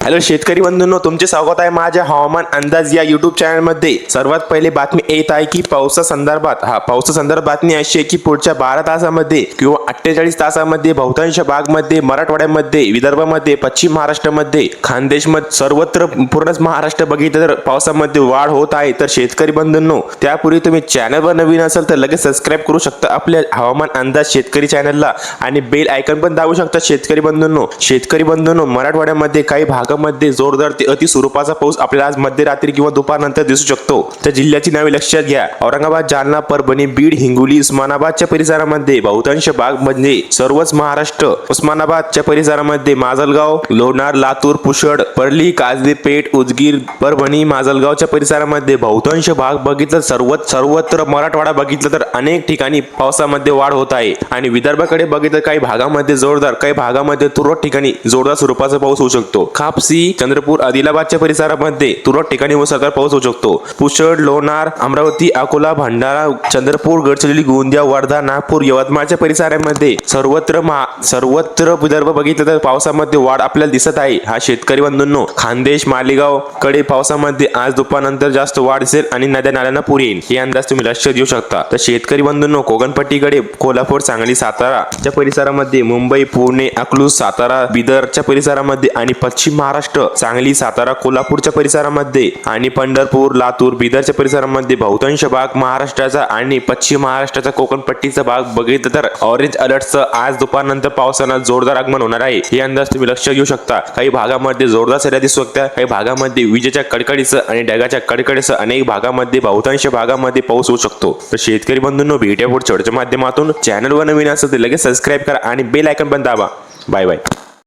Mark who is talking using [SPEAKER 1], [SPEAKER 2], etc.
[SPEAKER 1] Hello शेतकरी बंधूंनो तुमचे स्वागत आहे माझ्या हवामान अंदाज या युट्यूब चॅनलमध्ये सर्वात पहिले बातमी येत आहे की पावसासंदर्भात हा पावसासंदर्भात बातमी अशी आहे की पुढच्या बारा तासामध्ये किंवा अठ्ठेचाळीस तासामध्ये बहुतांश भागमध्ये मराठवाड्यामध्ये विदर्भामध्ये पश्चिम महाराष्ट्रामध्ये खानदेशमध्ये सर्वत्र पूर्णच महाराष्ट्र बघितलं तर पावसामध्ये वाढ होत आहे. तर शेतकरी बंधूंनो त्यापूर्वी तुम्ही चॅनलवर नवीन असाल तर लगेच सबस्क्राईब करू शकता आपल्या हवामान अंदाज शेतकरी चॅनलला आणि बेल आयकन पण दाबू शकता शेतकरी बंधूंनो. शेतकरी बंधूंनो मराठवाड्यामध्ये काही भाग भागामध्ये जोरदार ते अति स्वरूपाचा पाऊस आपल्याला आज मध्यरात्री किंवा दुपारनंतर दिसू शकतो. तर जिल्ह्याची नावे लक्षात घ्या. औरंगाबाद जालना परभणी बीड हिंगोली उस्मानाबादच्या परिसरामध्ये बहुतांश भाग म्हणजे सर्वच महाराष्ट्र. उस्मानाबादच्या परिसरामध्ये माजलगाव लोणार लातूर पुषड परली काजले पेठ उदगीर परभणी माजलगावच्या परिसरामध्ये बहुतांश भाग बघितलं सर्वच सर्वत्र मराठवाडा बघितलं तर अनेक ठिकाणी पावसामध्ये वाढ होत आहे. आणि विदर्भाकडे बघितलं काही भागामध्ये जोरदार काही भागामध्ये तुरळक ठिकाणी जोरदार स्वरूपाचा पाऊस होऊ शकतो. कापसी चंद्रपूर आदिलाबादच्या परिसरामध्ये तुरळक ठिकाणी मुसळधार पाऊस होऊ शकतो. पुषड लोणार अमरावती अकोला भंडारा चंद्रपूर गडचिरोली गोंदिया वर्धा नागपूर यवतमाळच्या परिसरामध्ये सर्वत्र महा सर्वत्र विदर्भ बघितलं तर पावसामध्ये वाढ आपल्याला दिसत आहे. हा शेतकरी बंधूंनो खानदेश मालेगावकडे पावसामध्ये आज दुपारनंतर जास्त वाढ दिसेल आणि नद्या नाल्यांना पूर येईल. हे अंदाज तुम्ही लक्ष देऊ शकता. तर शेतकरी बंधूंनो कोकणपट्टीकडे कोल्हापूर सांगली सातारा च्या परिसरामध्ये मुंबई पुणे अकलूज सातारा बिदरच्या परिसरामध्ये आणि पश्चिम महाराष्ट्र सांगली सातारा कोल्हापूरच्या परिसरामध्ये आणि पंढरपूर लातूर बिदरच्या परिसरामध्ये बहुतांश भाग महाराष्ट्राचा आणि पश्चिम महाराष्ट्राचा कोकणपट्टीचा भाग बघितलं तर ऑरेंज अलर्टचं आज दुपारनंतर पावसानं जोरदार आगमन होणार आहे. हे अंदाज तुम्ही लक्ष घेऊ शकता. काही भागामध्ये जोरदार सऱ्या दिसू शकतात काही भागामध्ये विजेच्या कडकडीचं आणि ढगाच्या कडकडीचं अनेक भागामध्ये बहुतांश भागामध्ये पाऊस होऊ शकतो. तर शेतकरी बंधूंनो भेट्या पुढच्या माध्यमातून चॅनलवर नवीन असेल तर लगेच सबस्क्राईब करा आणि बेल आयकन पण दाबा. Bye bye